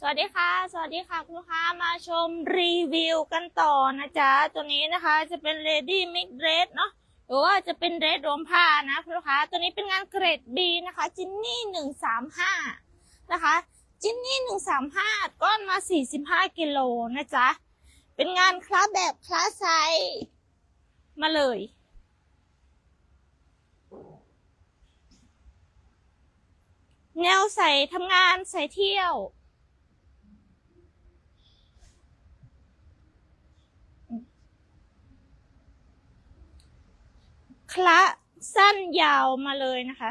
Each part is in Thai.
สวัสดีค่ะ สวัสดีค่ะคุณลูกค้ามาชมรีวิวกันต่อนะจ๊ะ ตัวนี้นะคะจะเป็น Lady Mix Dress เนาะหรือว่าจะเป็นเดรสรวมผ้านะคุณลูกค้า ตัวนี้เป็นงานเกรด B นะคะจินนี่หนึ่งสามห้านะคะจินนี่หนึ่งสามห้าก้อนมาสี่สิบห้ากิโลนะจ๊ะ เป็นงานคลาสแบบคลาสไซส์มาเลยแนวใส่ทำงานใส่เที่ยว คละสั้นยาวมาเลยนะคะ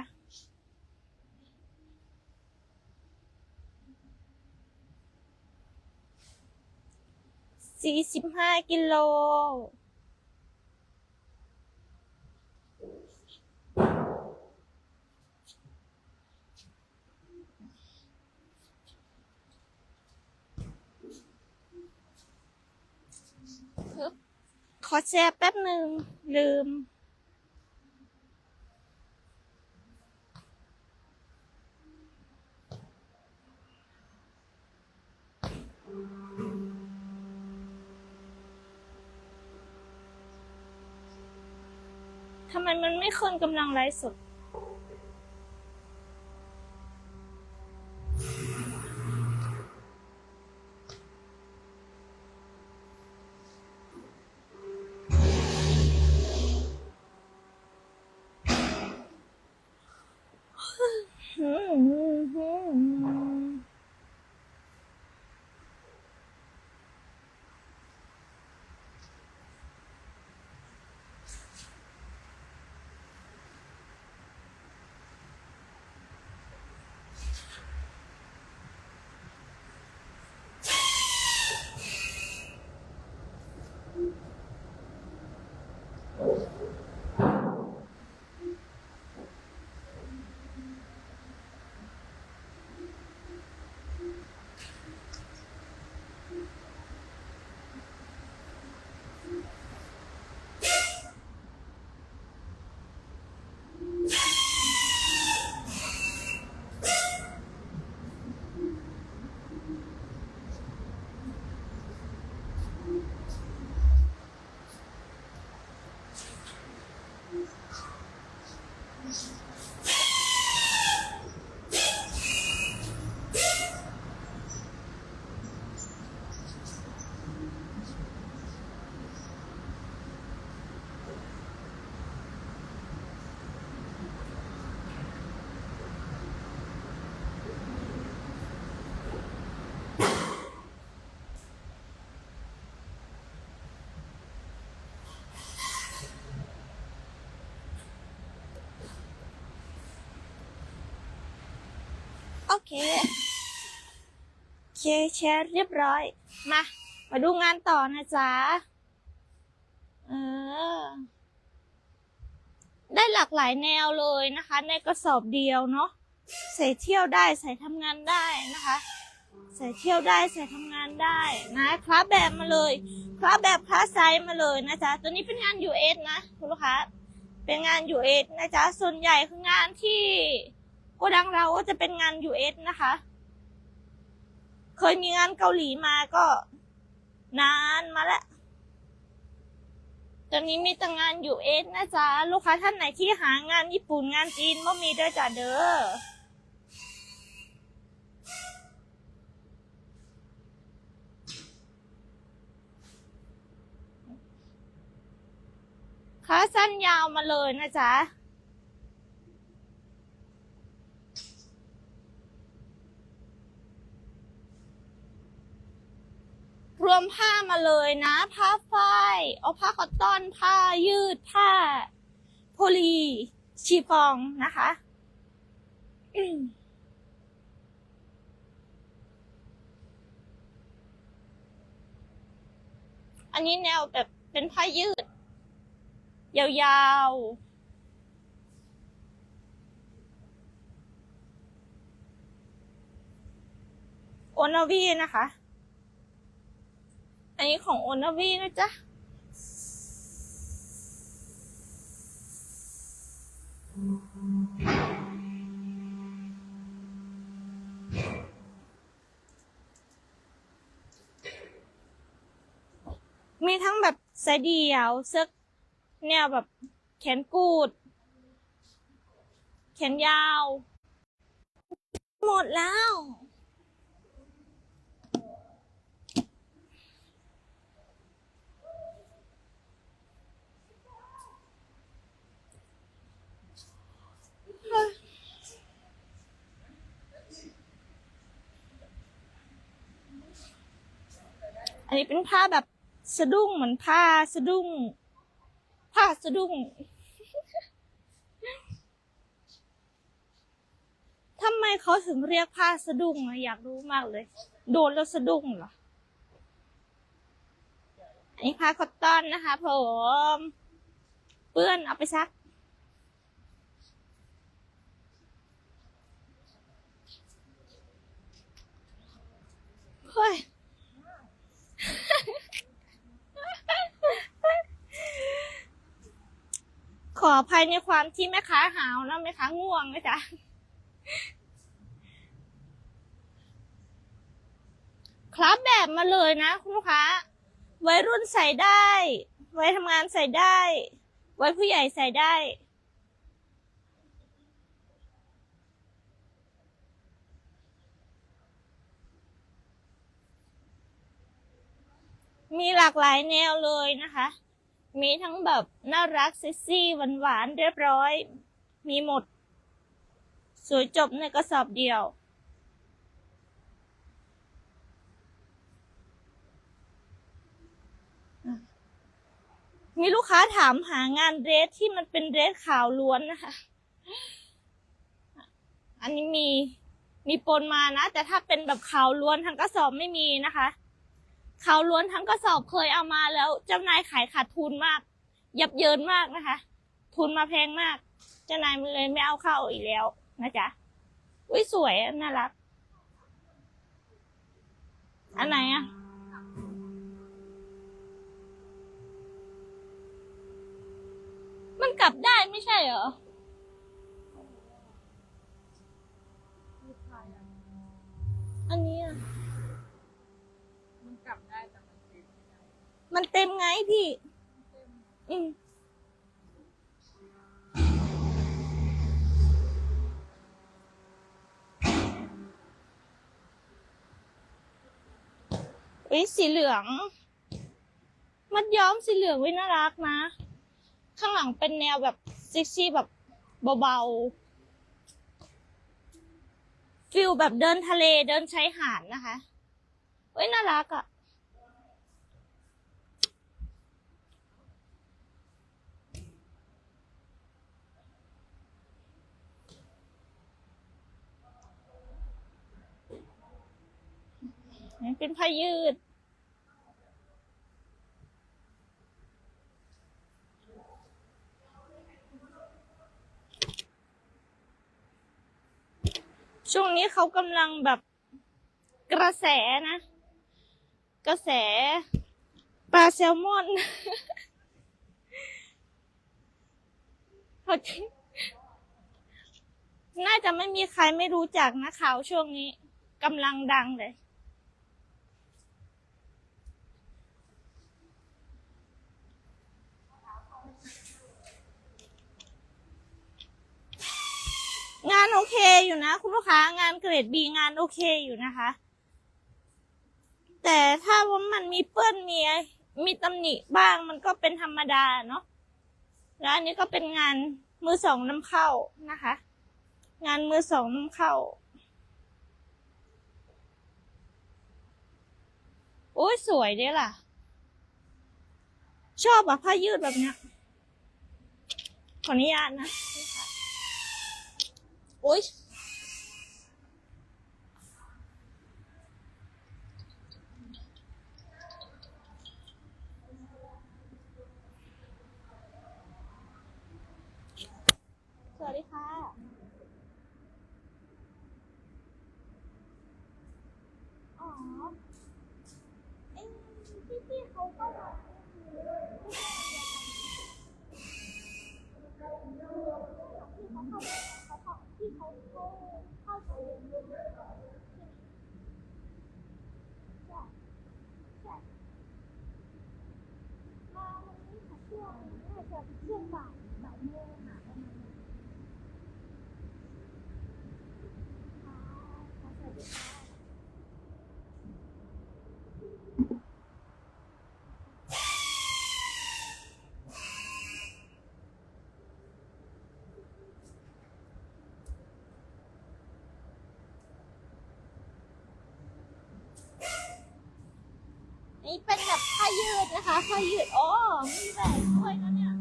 สี่สิบห้ากิโลขอแชร์แป๊บหนึ่งลืม ทำไมมันไม่ขึ้นกำลังไลฟ์สด โอ เคโอเคแชร์เรียบร้อย มา มาดูงานต่อนะจ๊ะ เออ ได้หลากหลายแนวเลยนะคะ ในกระสอบเดียวเนาะ ใส่เที่ยวได้ใส่ทำงานได้นะคะ ใส่เที่ยวได้ใส่ทำงานได้นะคลาแบบมาเลยคลาแบบคลาไซส์มาเลยนะจ๊ะ ตัวนี้เป็นงาน US นะคุณลูกค้า เป็นงาน US นะจ๊ะ ส่วนใหญ่คืองานที่ โกดังเราก็จะเป็นงาน US นะคะ เคยมีงานเกาหลีมาก็นานมาแล้วตอนนี้มีแต่งาน US นะจ๊ะ ลูกค้าท่านไหนที่หางานญี่ปุ่นงานจีนก็มีด้วยจ้ะเด้อขาสั้นยาวมาเลยนะจ๊ะ รวมผ้ามาเลยนะ ผ้าฝ้ายเอาผ้าคอตตอนผ้ายืดผ้า โพลีชีฟองนะคะอันนี้แนวแบบเป็นผ้ายืด ยาวๆโอนาวีนะคะ อันนี้ของโอนาวีนะจ๊ะมีทั้งแบบเสื้เดี่ยวเสื้อแนวแบบแขนกูด แขนยาว หมดแล้ว อันนี้เป็นผ้าแบบสะดุ้งเหมือนผ้าสะดุ้ง ผ้าสะดุ้งทำไมเขาถึงเรียกผ้าสะดุ้งอะอยากรู้มากเลย โดนแล้วสะดุ้งเหรอ อันนี้ผ้าคอตตอนนะคะผม เปื้อนเอาไปซัก เฮ้ย ข ออภัยในความที่แม่ค้าหาวนะแม่ค้าง่วงนะจ๊ะครับแบบมาเลยนะคุณลูกค้าวัยรุ่นใส่ได้ไว้ทำงานใส่ได้ไว้ผู้ใหญ่ใส่ได้มีหลากหลายแนวเลยนะคะ มีทั้งแบบน่ารักเซ็กซี่หวานหวานเรียบร้อย มีหมด สวยจบในกระสอบเดียว มีลูกค้าถามหางานเดรสที่มันเป็นเดรสขาวล้วนนะคะ อันนี้มีมีปนมานะ แต่ถ้าเป็นแบบขาวล้วนทั้งกระสอบไม่มีนะคะ เขาล้วนทั้งกระสอบเคยเอามาแล้วเจ้านายขายขาดทุนมาก ยับเยินมากนะคะ ทุนมาแพงมากเจ้านายมันเลยไม่เอาเข้าอีกแล้วนะจ๊ะอุ้ยสวยน่ารัก อันไหนอะมันกลับได้ไม่ใช่เหรอนนี้อะ มันกลับได้แต่มันเต็มไม่ได้ มันเต็มไงพี่ อืมอุ้ยสีเหลือง มัดย้อมสีเหลืองไว้น่ารักนะ ข้างหลังเป็นแนวแบบเซ็กซี่แบบเบาๆฟิลแบบเดินทะเลเดินชายหาดนะคะเฮ้ยน่ารักอะ่ะ เป็นผ้ายืด ช่วงนี้เขากำลังแบบกระแสนะ กระแสปลาแซลมอนน่าจะไม่มีใครไม่รู้จักนะข่าวช่วงนี้กำลังดังเลย งานโอเคอยู่นะ คุณลูกค้างานเกรดบีงานโอเคอยู่นะคะ แต่ถ้าว่ามันมีเปื้อนมีมีตำหนิบ้างมันก็เป็นธรรมดาเนาะแล้วอันนี้ก็เป็นงานมือสองน้ำเข้านะคะ งานมือสองน้ำเข้าโอ้ยสวยด้ล่ะ ชอบอะผ้ายืดแบบเนี้ยขออนุญาตนะ โอ๊ย สวัสดีค่ะ อ๋อ เอ้พี่พี่ๆเขาก็แบบที่เขาเข้าที่เขาเข้าที่เขาเข้า แบบช่วงบ่ายบ่ายโมงอะประมาณนั้นค่ะขอสวัสดีค่ะ นี่เป็นแบบผ้ายืดนะ คะผ้ายืดอ๋อมีแหวนด้วยนะเนี่ย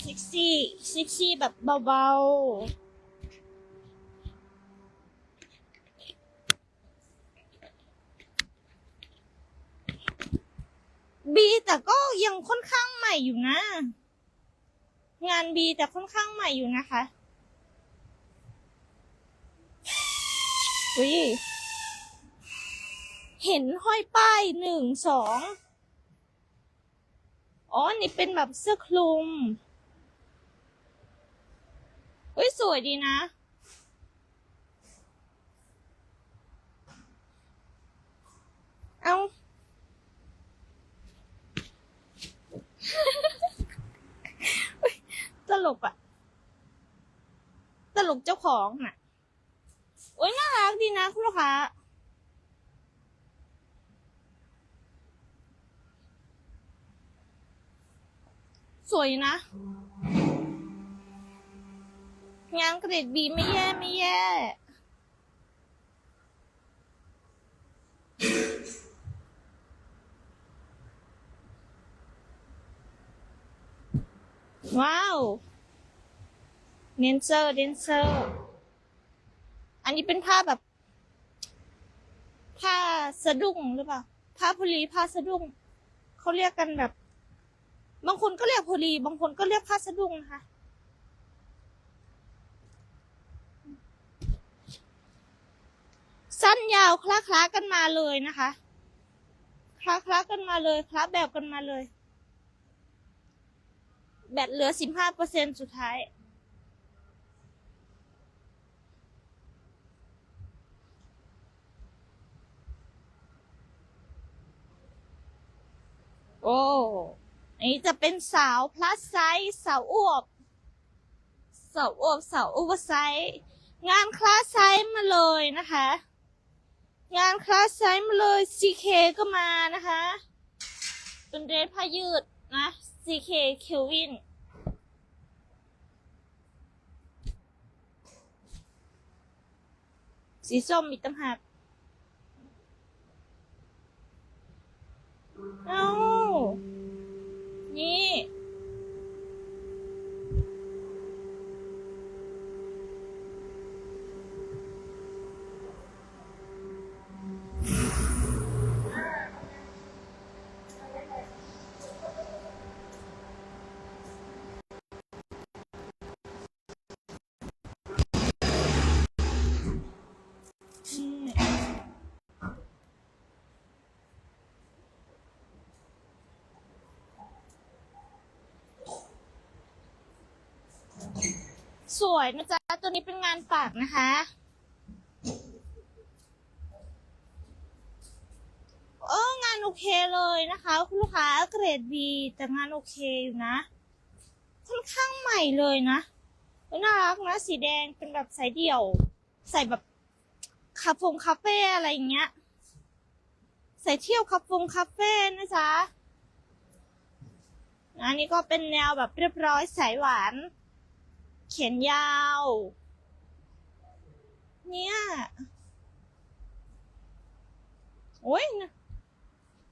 เซ็กซี่เซ็กซี่แบบเบาๆบีแต่ก็ยังค่อนข้างใหม่อยู่นะ งานบีแต่ค่อนข้างใหม่อยู่นะคะอุ้ย เห็นห้อยป้ายหนึ่งสองอ๋อ นี่เป็นแบบเสื้อคลุมเฮ้ยสวยดีนะ เอาเฮ้ยตลกอะตลกเจ้าของน่ะ โอ้ยน่ารักดีนะคุณลูกค้า วยนะ งานเกรดบีไม่แย่ไม่แย่ว้าวเดนเซอร์เดนเซอร์ อันนี้เป็นผ้าแบบ ผ้าสะดุ้งหรือเปล่า ผ้าพลีผ้าสะดุ้ง เขาเรียกกันแบบ บางคนก็เรียกโพลีบางคนก็เรียกผ้าสะดุ้งนะคะ สั้นยาวคล้าคล้ากันมาเลยนะคะคล้าคล้ากันมาเลยคล้าแบบกันมาเลย แบตเหลือสิบห้าเปอร์เซ็นสุดท้าย โอ้ อันนี้จะเป็นสาวพลัสไซส์สาวอวบ สาวอวบสาวอเวอร์ไซส์งานคลาสไซส์มาเลยนะคะ งานคลาสไซส์มาเลย CK ก็มานะคะ เป็นเดรสผ้ายืดนะ CK เคลวินสีส้มมีกตั้งหากเอา วยนะจ๊ะ ตัวนี้เป็นงานปากนะคะ เอองานโอเคเลยนะคะ คุณลูกค้าเกรด B แต่งานโอเคอยู่นะ ค่อนข้างใหม่เลยนะน่ารักนะสีแดงเป็นแบบสายเดี่ยว ใส่แบบคาเฟงคาเฟ่อะไรอย่างเงี้ย ใส่เที่ยวคาเฟงคาเฟ่นะจ๊ะอันนี้ก็เป็นแนวแบบเรียบร้อยสายหวาน เขียนยาว เนี่ยโอ้ยนะ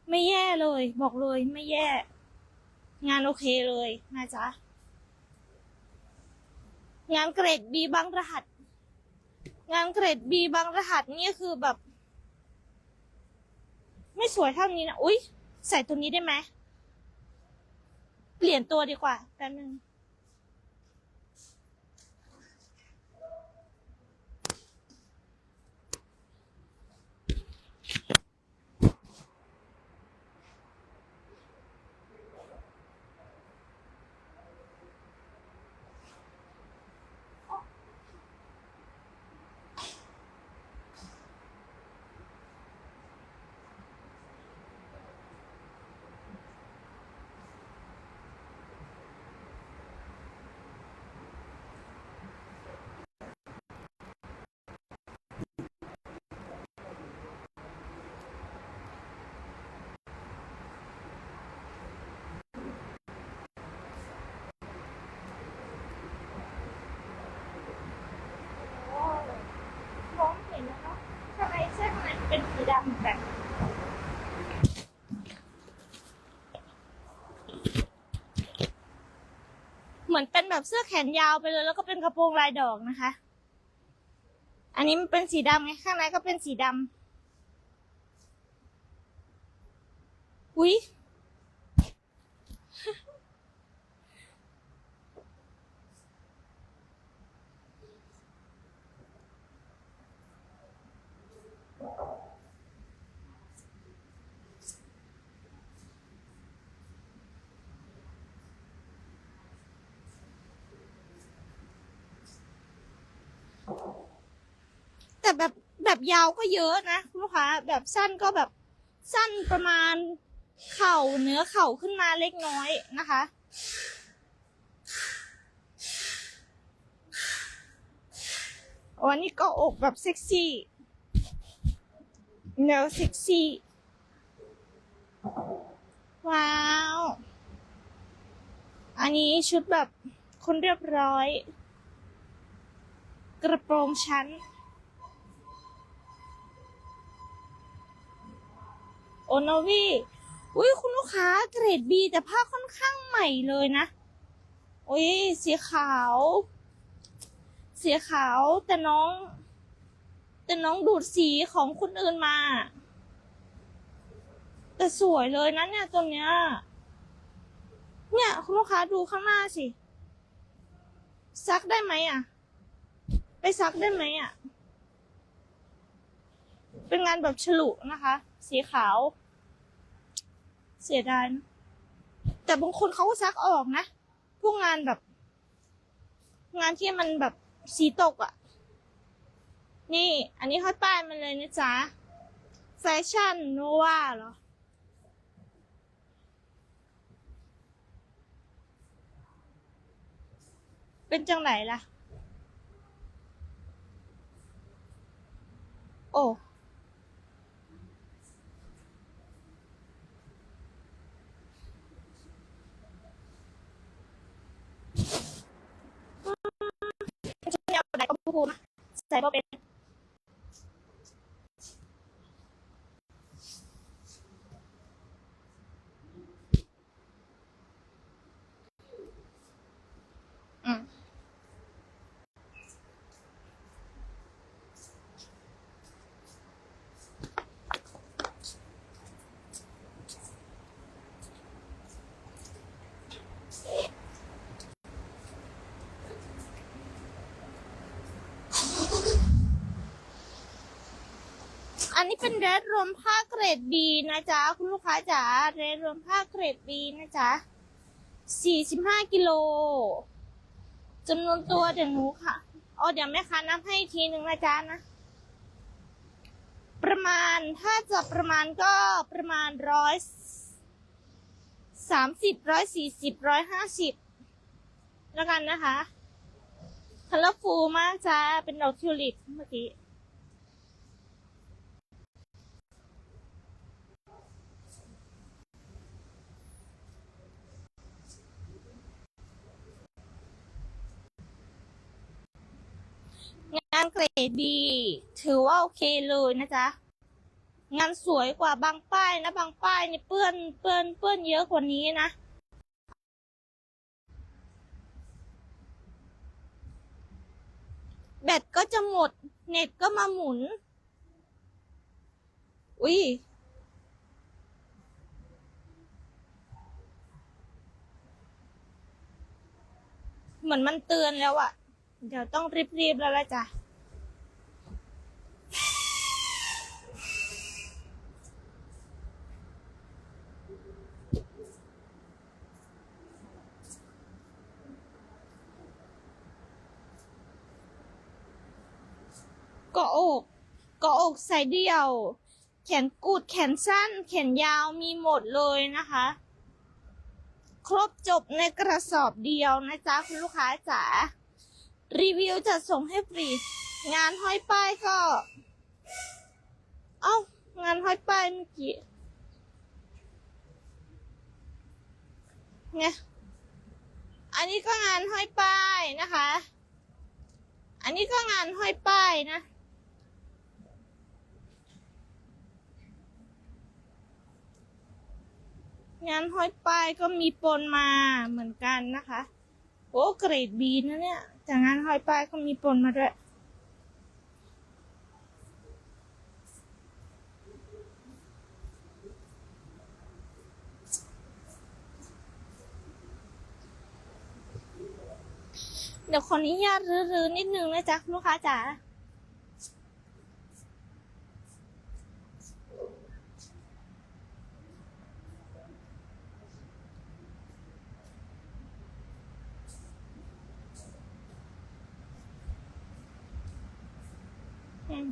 ไม่แย่เลย บอกเลยไม่แย่ งานโอเคเลยนะจ๊ะ งานเกรดบีบางรหัส งานเกรดบีบางรหัสนี่คือแบบ ไม่สวยเท่านี้นะ อุ๊ย ใส่ตัวนี้ได้ไหม เปลี่ยนตัวดีกว่าแป๊บนึง เหมือนเป็นแบบเสื้อแขนยาวไปเลย แล้วก็เป็นกระโปรงลายดอกนะคะ อันนี้มันเป็นสีดำไงข้างในก็เป็นสีดำอุ้ย แต่แบบแบบยาวก็เยอะนะคุณลูกค้าแบบสั้นก็แบบสั้นประมาณเข่าเนื้อเข่าขึ้นมาเล็กน้อยนะคะโอ้อันนี้ก็อกแบบเซ็กซี่แนวเซ็กซี่ ว้าว อันนี้ชุดแบบคนเรียบร้อย กระโปรงชั้น อโนวีอุ้ยคุณลูกค้าเกรดบีแต่ผ้าค่อนข้างใหม่เลยนะอุ้ยสีขาว สีขาวแต่น้อง แต่น้องดูดสีของคนอื่นมา แต่สวยเลยนะเนี่ยตัวเนี้ยเนี่ยคุณลูกค้าดูข้างหน้าสิซักได้ไหมอะ ไปซักได้ไหมอะ เป็นงานแบบฉลุนะคะ สีขาว เสียดายนะแต่บางคนเขาก็ซักออกนะ พวกงานแบบ งานที่มันแบบสีตกอะ่ะ นี่ อันนี้เขาป้ายมันเลยนะจ๊ะ แฟชั่นโนวาเหรอ เป็นจังไหนล่ะ โอ้ ฉัน ไหนก็พูดใส่บ่เป็นอืมอั นนี้เป็นเรดรวมผ้าเกรดบีนะจ๊ะ คุณลูกค้าจ๋าเรดรวมผ้าเกรดบีนะจ๊ะสี่สิบห้ากิโลจำนวนตัวเดี๋ยวหนูค่ะอ๋อเดี๋ยวแม่ค้านับให้ทีหนึ่งนะจ๊ะนะ ประมาณถ้าจะประมาณก็ประมาณร้อยสามสิบร้อยสี่สิบร้อยห้าสิบแล้วกันนะคะคัลเลอร์ฟูมากจ้าเป็นดอกทิวลิปเมื่อกี้ เกรดดี ถือว่าโอเคเลยนะจ๊ะ งานสวยกว่าบางป้ายนะ บางป้ายนี่เปื้อนเปื้อนเปื้อนเยอะกว่านี้นะ แบตก็จะหมด เน็ตก็มาหมุน อุ้ยเหมือนมันเตือนแล้วอะเดี๋ยวต้องรีบๆแล้วละจ้ะ เกาะอกเกาะอกใส่เดี่ยว แขนกุดแขนสั้น แขนยาวมีหมดเลยนะคะ ครบจบในกระสอบเดียวนะจ๊ะคุณลูกค้าจ๋ารีวิวจะส่งให้ฟรี งานห้อยป้ายก็ เอ้างานห้อยป้ายเมื่อกี้ไงอันนี้ก็งานห้อยป้ายนะคะ อันนี้ก็งานห้อยป้ายนะ งานห้อยป้ายก็มีปนมาเหมือนกันนะคะ โอ้เกรดบีนะเนี่ยแต่งานห้อยปลายเขามีปนมาด้วยเดี๋ยวขออนุญาตรื้อๆนิดนึงนะจ๊ะลูกค้าจ๋า อืม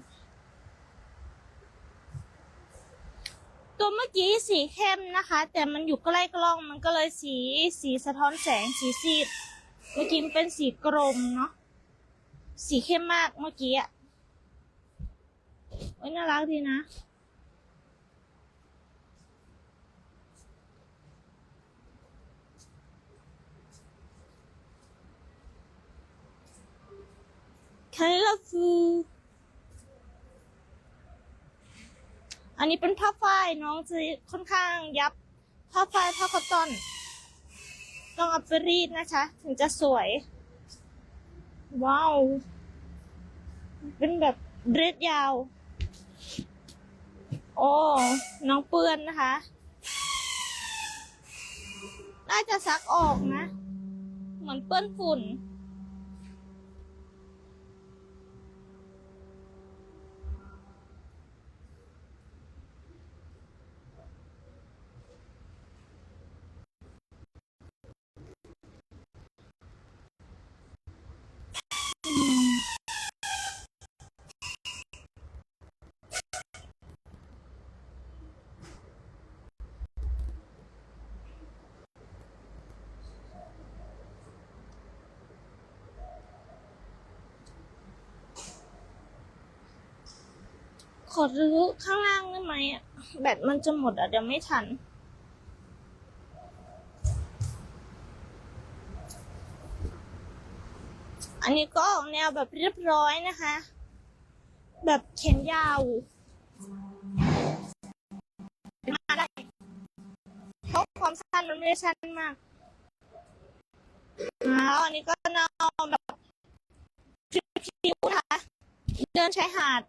ตัวเมื่อกี้ สีเข้มนะคะ แต่มันอยู่ใกล้กล้องมันก็เลยสีสีสะท้อนแสงสีซีดเมื่อกี้มันเป็นสีกรมเนาะสีเข้มมากเมื่อกี้อะโอ้ยน่ารักดีนะ colorful อันนี้เป็นผ้าฝ้ายน้องจะค่อนข้างยับ ผ้าฝ้ายผ้าคอตตอน ต้องเอาไปรีดนะคะ ถึงจะสวย ว้าว เป็นแบบเรสยาว โอ้ น้องเปื้อนนะคะ น่าจะซักออกนะ เหมือนเปื้อนฝุ่น ขอรื้อข้างล่างได้ไหมอะ แบตมันจะหมดอะ เดี๋ยวไม่ทัน อันนี้ก็ออกแนวแบบเรียบร้อยนะคะ แบบเขนยาวมาได้เพราะความสั้นมันไม่ได้สั้นมากแล้วอันนี้ก็แนวแบบคิ้วๆนะคะเดินชายหาด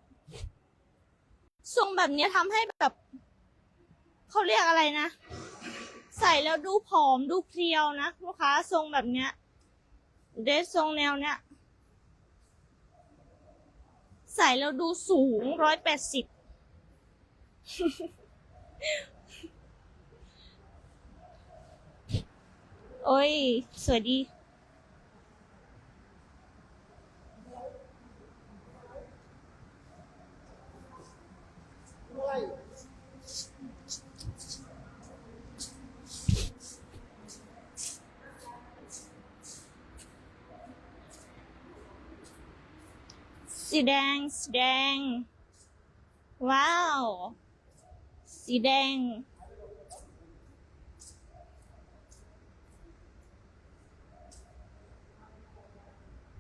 ทรงแบบนี้ทำให้แบบเขาเรียกอะไรนะ ใส่แล้วดูผอมดูเพรียวนะลูกค้าทรงแบบเนี้ยเดรสทรงแนวเนี้ย ใส่แล้วดูสูงร้อยแปดสิบโอ้ย สวยดี สีแดง สีแดง ว้าว สีแดง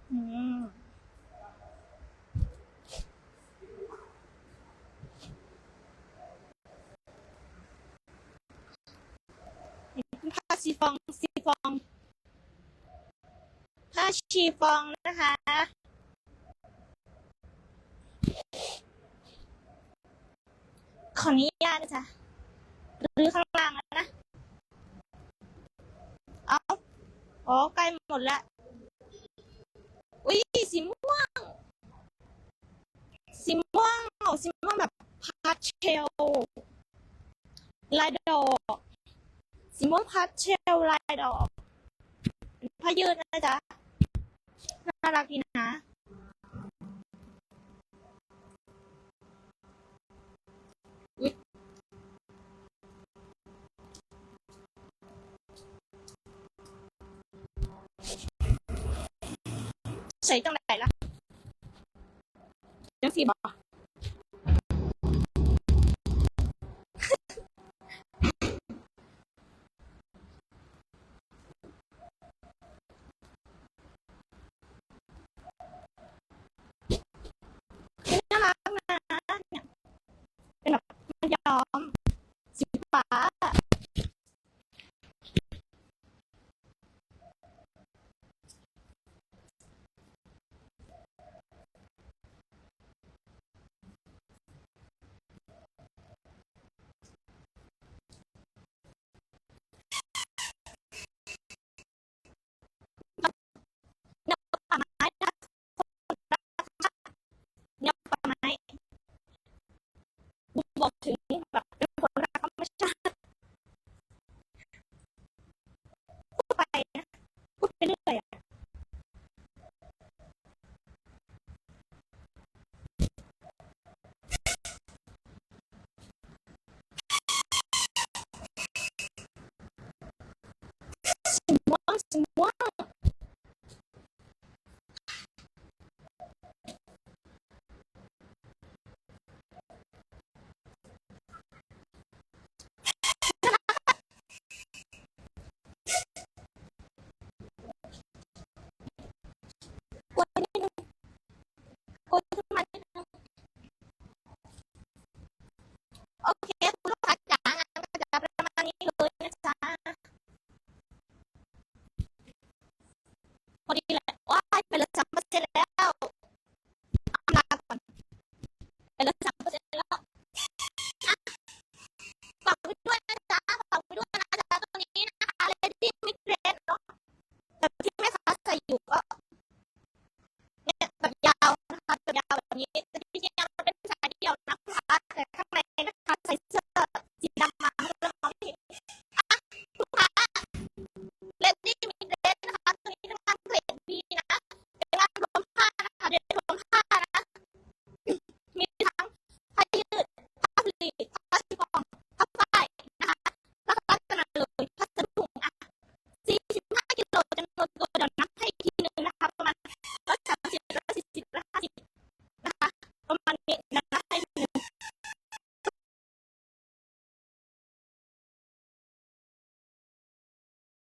อืม ผ้าชีฟองชีฟอง ผ้าชีฟองนะคะ ขออนุญาตนะจ๊ะหรือข้างล่างนะ เอาอ๋อใกล้หมดล้วอุ้ยสีม่วง สีม่วงสีม่วงแบบพาสเทลลายดอก สีม่วงพาสเทลลายดอกผ้ายืดนะจ๊ะ น่ารักดีนะ ใส่ตั้งไหนล่ะจังสีบอก ว้า